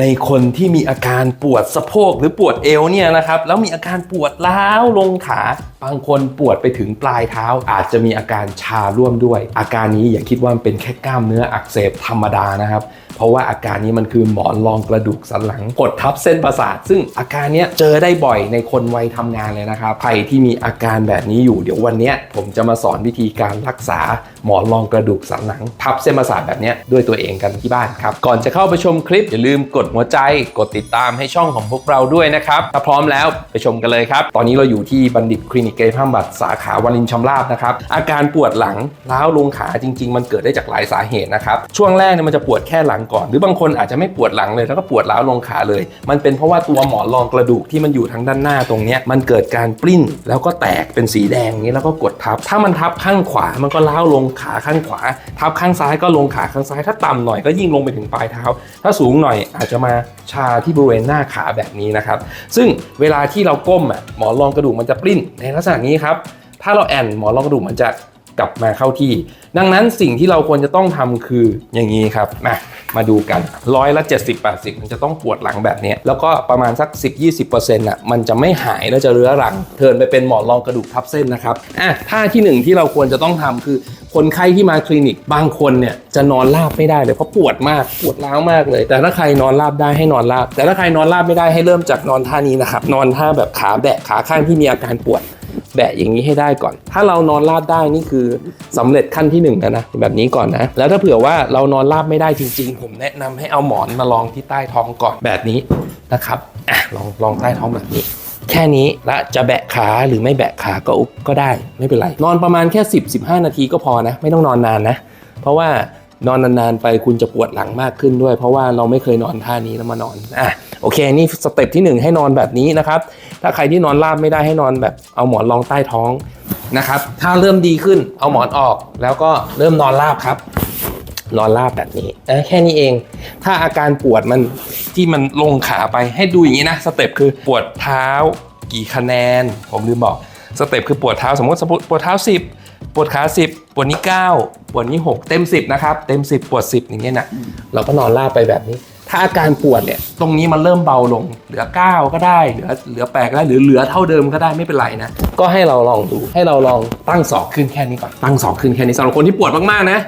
ในคนที่มีอาการปวดสะโพกหรือปวดเอวเนี่ยนะครับแล้วมีอาการปวดล้าวลงขา บางคนปวดไปถึงปลายเท้า อาจจะมีอาการชาร่วมด้วย อาการนี้อย่าคิดว่ามันเป็นแค่กล้ามเนื้ออักเสบธรรมดานะครับเพราะว่าอาการนี้มันคือหมอนรองกระดูกสันหลังกดทับเส้นประสาท ซึ่งอาการนี้เจอได้บ่อยในคนวัยทำงานเลยนะครับใครที่มีอาการแบบนี้อยู่เดี๋ยววันนี้ผมจะมาสอนวิธีการรักษาหมอนรองกระดูกสันหลัง ทับเส้นประสาทแบบนี้ด้วยตัวเองกันที่บ้านครับก่อนจะเข้าไปชมคลิปอย่าลืมกดหัวใจ กดติดตามให้ช่องของพวกเราด้วยนะครับ ถ้าพร้อมแล้วไปชมกันเลยครับ ตอนนี้เราอยู่ที่บัณฑิตคลินิกเกยภาพบัตรสาขาวารินชำราบนะครับ อาการปวดหลังล้าวลงขาจริง ๆ มันเกิดได้จากหลายสาเหตุนะครับ ช่วงแรกเนี่ยมันจะปวดแค่หลังก่อน หรือบางคนอาจจะไม่ปวดหลังเลยแล้วก็ปวดล้าวลงขาเลย มันเป็นเพราะว่าตัวหมอนรองกระดูกที่มันอยู่ทางด้านหน้าตรงนี้มันเกิดการปริ้นแล้วก็แตกเป็นสีแดงนี้แล้วก็กดทับ ถ้ามันทับข้างขวามันก็ล้าวลงขาข้างขวา ทับข้างซ้ายก็ลงขาข้างซ้าย ถ้าต่ำหน่อยก็ยิ่งลงไปถึงปลายเท้า ถ้าสูงหน่อยอาจจะมาชาที่บริเวณหน้าขาแบบนี้นะครับ ซึ่งเวลาที่เราก้มอะหมอนรองกระดูกมันจะปริ้นในลักษณะนี้ครับถ้าเราแอนหมอนรองกระดูกมันจะกลับมาเข้าที่ ดังนั้นสิ่งที่เราควรจะต้องทำคืออย่างนี้ครับมามาดูกันร้อยละ70 80 มันจะต้องปวดหลังแบบนี้ แล้วก็ประมาณสัก 10-20%อะมันจะไม่หายแล้วจะเรื้อรังเทินไปเป็นหมอนรองกระดูกทับเส้นนะครับอะท่าที่หนึ่งที่เราควรจะต้องทำคือ คนไข้ที่มาคลินิก บางคนเนี่ยจะนอนราบไม่ได้เลยเพราะปวดมากปวดร้าวมากเลย แต่ถ้าใครนอนราบได้ให้นอนราบ แต่ถ้าใครนอนราบไม่ได้ให้เริ่มจากนอนท่านี้นะครับนอนท่าแบบขาแบะขาข้างที่มีอาการปวดแบะอย่างนี้ให้ได้ก่อน ถ้าเรานอนราบได้นี่คือสำเร็จขั้นที่หนึ่งแล้วนะแบบนี้ก่อนนะ แล้วถ้าเผื่อว่าเรานอนราบไม่ได้จริง ๆ ผมแนะนำให้เอาหมอนมาลองที่ใต้ท้องก่อนแบบนี้นะครับอะลองลองใต้ท้องแบบนี้ แค่นี้และจะแบะขาหรือไม่แบะขาก็อุบก็ได้ไม่เป็นไร นอนประมาณแค่ 10-15 นาทีก็พอนะ ไม่ต้องนอนนานนะ เพราะว่านอนนานๆไปคุณจะปวดหลังมากขึ้นด้วย เพราะว่าเราไม่เคยนอนท่านี้แล้วมานอนอะโอเคนี่สเต็ปที่หนึ่งให้นอนแบบนี้นะครับ ถ้าใครที่นอนราบไม่ได้ให้นอนแบบเอาหมอนรองใต้ท้องนะครับ ถ้าเริ่มดีขึ้นเอาหมอนออกแล้วก็เริ่มนอนราบครับ นอนราบแบบนี้แค่นี้เอง ถ้าอาการปวดมันที่มันลงขาไปให้ดูอย่างนี้นะสเต็ปคือปวดเท้ากี่คะแนน ผมลืมบอกสเต็ปคือปวดเท้าสมมติปวดเท้า 10 ปวดขา 10 ปวดนี้ 9 ปวดนี้ 6 เต็ม 10 นะครับ เต็ม 10 ปวด 10 อย่างเงี้ยนะเราก็นอนราบไปแบบนี้ ถ้าอาการปวดเนี่ยตรงนี้มันเริ่มเบาลง เหลือ 9 ก็ได้ เหลือเหลือ8ก็ได้หรือเหลือเท่าเดิมก็ได้ไม่เป็นไรนะ ก็ให้เราลองดูให้เราลองตั้งศอกขึ้นแค่นี้ก่อนตั้งศอกขึ้นแค่นี้สำหรับคนที่ปวดมากๆนะ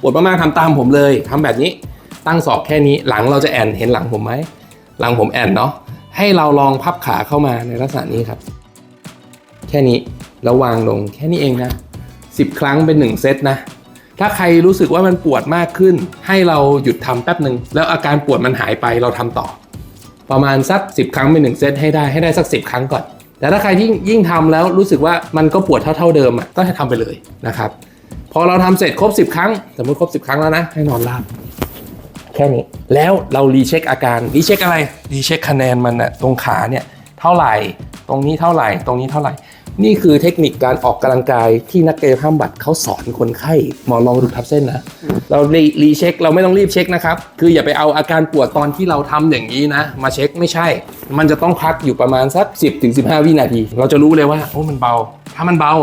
ปวดมากๆทำตามผมเลยทำแบบนี้ตั้งศอกแค่นี้หลังเราจะแอนเห็นหลังผมไหมหลังผมแอนเนาะให้เราลองพับขาเข้ามาในลักษณะนี้ครับ แค่นี้แล้ววางลงแค่นี้เองนะ10 ครั้งเป็น 1 เซตนะ ถ้าใครรู้สึกว่ามันปวดมากขึ้น ให้เราหยุดทำแป๊บหนึ่งแล้วอาการปวดมันหายไปเราทำต่อ ประมาณสัก 10 ครั้งเป็น 1 เซตให้ได้ให้ได้สัก 10 ครั้งก่อน แต่ถ้าใครที่ยิ่งทำแล้วรู้สึกว่ามันก็ปวดเท่า ๆเดิมอะก็ให้ทำไปเลยนะครับ อเราทำเสร็จครบ 10 ครั้ง สมมติครบ 10 ครั้งแล้วนะ ให้นอนราบแค่นี้ แล้วเรารีเช็คอาการ รีเช็คอะไร รีเช็คคะแนนมันอะตรงขาเนี่ยเท่าไหร่ ตรงนี้เท่าไหร่ ตรงนี้เท่าไหร่ นี่คือเทคนิคการออกกำลังกายที่นักกายภาพบำบัดเขาสอนคนไข้ หมอนรองกระดูกทับเส้นนะ เรารีรีเช็ค เราไม่ต้องรีบเช็คนะครับ คืออย่าไปเอาอาการปวดตอนที่เราทำอย่างนี้นะ มาเช็คไม่ใช่ มันจะต้องพักอยู่ประมาณสัก 10-15ถึง15วินาที เราจะรู้เลยว่า โอ้ มันเบา ถ้ามันเบา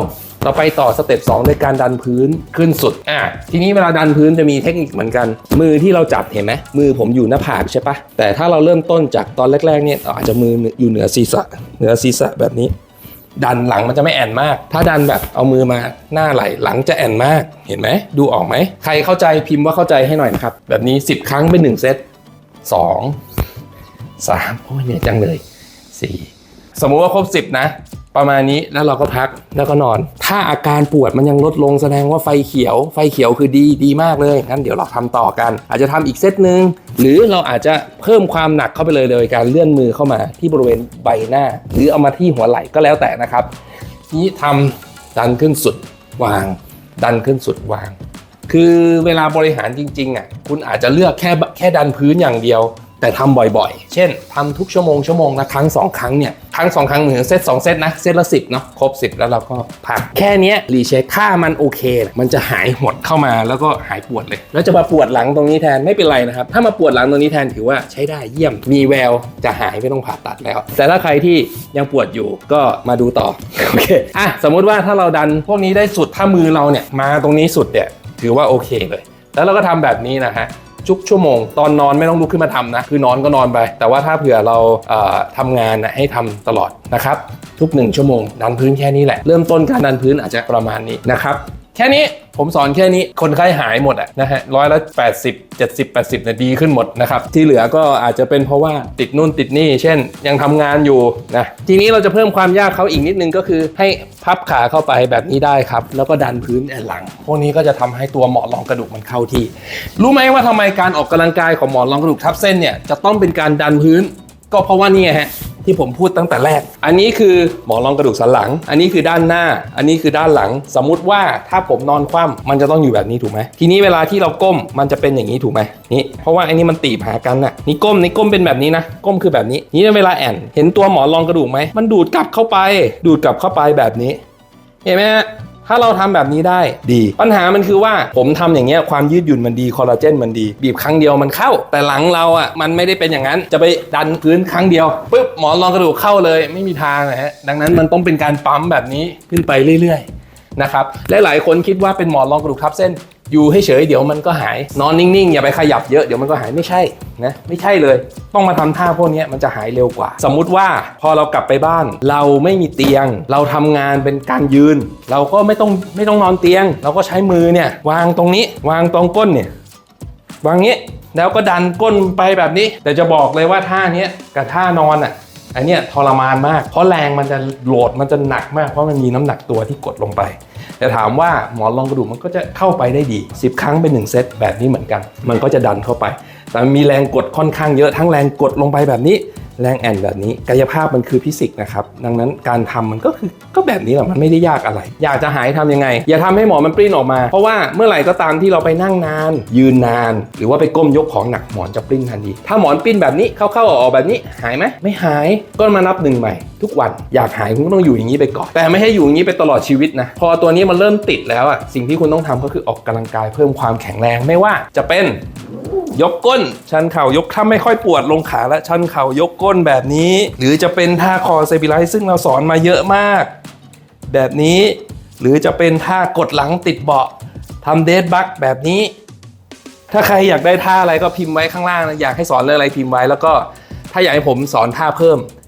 เราไปต่อสเต็ป2ในการดันพื้นขึ้นสุดอะทีนี้เวลาดันพื้นจะมีเทคนิคเหมือนกัน มือที่เราจับเห็นไหมมือผมอยู่หน้าผากใช่ปะแต่ถ้าเราเริ่มต้นจากตอนแรกๆเนี่ยอาจจะมืออยู่เหนือศีรษะเหนือศีรษะแบบนี้ ดันหลังมันจะไม่แอนมาก ถ้าดันแบบเอามือมาหน้าไหลหลังจะแอนมากเห็นไหมดูออกไหมใครเข้าใจพิมพ์ว่าเข้าใจให้หน่อยนะครับแบบนี้ 10 ครั้งเป็น1เซต2 3โอ้ยเหนื่อยจังเลย4สมมุติว่าครบ 10 นะ ประมาณนี้แล้วเราก็พักแล้วก็นอน ถ้าอาการปวดมันยังลดลงแสดงว่าไฟเขียว ไฟเขียวคือดีดีมากเลยงั้นเดี๋ยวเราทำต่อกัน อาจจะทำอีกเซตหนึ่งหรือเราอาจจะเพิ่มความหนักเข้าไปเลยโดยการเลื่อนมือเข้ามาที่บริเวณใบหน้า หรือเอามาที่หัวไหล่ก็แล้วแต่นะครับนี้ทำดันขึ้นสุดวาง ดันขึ้นสุดวาง คือเวลาบริหารจริงๆอะคุณอาจจะเลือกแค่แค่ดันพื้นอย่างเดียว แต่ทำบ่อยๆ เช่นทำทุกชั่วโมงชั่วโมงละครั้งสองครั้งเนี่ยครั้งสองครั้งเหมือนเซตสองเซตนะเซตละสิบเนาะครบสิบแล้วเราก็พักแค่นี้รีเช็คถ้ามันโอเค มันจะหายหดเข้ามาแล้วก็หายปวดเลย แล้วจะมาปวดหลังตรงนี้แทนไม่เป็นไรนะครับ ถ้ามาปวดหลังตรงนี้แทนถือว่าใช้ได้เยี่ยมมีแววจะหายไม่ต้องผ่าตัดแล้ว แต่ถ้าใครที่ยังปวดอยู่ก็มาดูต่อโอเคอะสมมุติว่าถ้าเราดันพวกนี้ได้สุดถ้ามือเราเนี่ยมาตรงนี้สุดเนี่ยถือว่าโอเคเลย แล้วเราก็ทำแบบนี้นะฮะทุกชั่วโมง ตอนนอนไม่ต้องลุกขึ้นมาทำนะ คือนอนก็นอนไป แต่ว่าถ้าเผื่อเราเอ่อทำงานนะให้ทำตลอดนะครับ ทุกหนึ่งชั่วโมงดันพื้นแค่นี้แหละ เริ่มต้นการดันพื้นอาจจะประมาณนี้นะครับ แค่นี้ผมสอนแค่นี้คนไข้หายหมดอะนะฮะร้อยละแปดสิบเจ็ดสิบแปดสิบนาดีขึ้นหมดนะครับ ที่เหลือก็อาจจะเป็นเพราะว่าติดนู่นติดนี่ เช่นยังทำงานอยู่นะทีนี้เราจะเพิ่มความยากเขาอีกนิดนึงก็คือ ให้พับขาเข้าไปแบบนี้ได้ครับ แล้วก็ดันพื้นแอนหลัง พวกนี้ก็จะทำให้ตัวหมอนรองกระดูกมันเข้าที่ รู้ไหมว่าทำไมการออกกำลังกายของหมอนรองกระดูกทับเส้นเนี่ยจะต้องเป็นการดันพื้น ก็เพราะว่านี่ฮะ ที่ผมพูดตั้งแต่แรก อันนี้คือหมอนรองกระดูกสันหลัง อันนี้คือด้านหน้า อันนี้คือด้านหลัง สมมุติว่าถ้าผมนอนคว่ำมันจะต้องอยู่แบบนี้ถูกไหมทีนี้เวลาที่เราก้มมันจะเป็นอย่างนี้ถูกไหมนี่เพราะว่าอันนี้มันตีบหากันน่ะนี่ก้มนี่ก้มเป็นแบบนี้นะ ก้มคือแบบนี้ นี่เวลาแอนเห็นตัวหมอนรองกระดูกไหมมันดูดกลับเข้าไป ดูดกลับเข้าไปแบบนี้ เห็นไหมฮะ ถ้าเราทำแบบนี้ได้ดี ปัญหามันคือว่าผมทำอย่างเงี้ยความยืดหยุ่นมันดีคอลลาเจนมันดี บีบครั้งเดียวมันเข้า แต่หลังเราอะมันไม่ได้เป็นอย่างนั้นจะไปดันพื้นครั้งเดียวปุ๊บหมอนรองกระดูกเข้าเลยไม่มีทางนะฮะดังนั้นมันต้องเป็นการปั๊มแบบนี้ขึ้นไปเรื่อยๆนะครับและหลายคนคิดว่าเป็นหมอนรองกระดูกทับเส้น อยู่ให้เฉยเดี๋ยวมันก็หาย นอนนิ่งๆ อย่าไปขยับเยอะเดี๋ยวมันก็หายไม่ใช่นะไม่ใช่เลย ต้องมาทำท่าพวกนี้มันจะหายเร็วกว่า สมมุติว่าพอเรากลับไปบ้าน เราไม่มีเตียง เราทำงานเป็นการยืน เราก็ไม่ต้องไม่ต้องนอนเตียง เราก็ใช้มือเนี่ยวางตรงนี้ วางตรงก้นเนี่ยวางงี้แล้วก็ดันก้นไปแบบนี้ แต่จะบอกเลยว่าท่านี้กับท่านอนอะอันเนี้ยทรมานมาก เพราะแรงมันจะโหลดมันจะหนักมากเพราะมันมีน้ำหนักตัวที่กดลงไป แต่ถามว่าหมอนรองกระดูกมันก็จะเข้าไปได้ดี 10 ครั้งเป็น1เซตแบบนี้เหมือนกัน มันก็จะดันเข้าไป แต่มีแรงกดค่อนข้างเยอะทั้งแรงกดลงไปแบบนี้ แรงแอนแบบนี้ กายภาพมันคือฟิสิกส์นะครับ ดังนั้นการทำมันก็คือก็แบบนี้แหละมันไม่ได้ยากอะไร อยากจะหายทำยังไง อย่าทำให้หมอนมันปริ้นออกมา เพราะว่าเมื่อไหร่ก็ตามที่เราไปนั่งนาน ยืนนาน หรือว่าไปก้มยกของหนักหมอนจะปริ้นทันทีถ้าหมอนปริ้นแบบนี้เข้าๆออกๆแบบนี้หายไหมไม่หายก็มานับหนึ่งใหม่ ทุกวันอยากหายคุณก็ต้องอยู่อย่างนี้ไปก่อน แต่ไม่ให้อยู่อย่างนี้ไปตลอดชีวิตนะ พอตัวนี้มันเริ่มติดแล้วอะสิ่งที่คุณต้องทำก็คือออกกำลังกายเพิ่มความแข็งแรงไม่ว่าจะเป็นยกก้น ชันเข่ายกถ้าไม่ค่อยปวดลงขาและชันเข่ายกก้นแบบนี้ หรือจะเป็นท่าคอเซบิไลซ์ซึ่งเราสอนมาเยอะมาก แบบนี้ หรือจะเป็นท่ากดหลังติดเบาะทำเดดบักแบบนี้ ถ้าใครอยากได้ท่าอะไรก็พิมพ์ไว้ข้างล่างนะอยากให้สอนเรื่องอะไรพิมพ์ไว้แล้วก็ถ้าอยากให้ผมสอนท่าเพิ่ม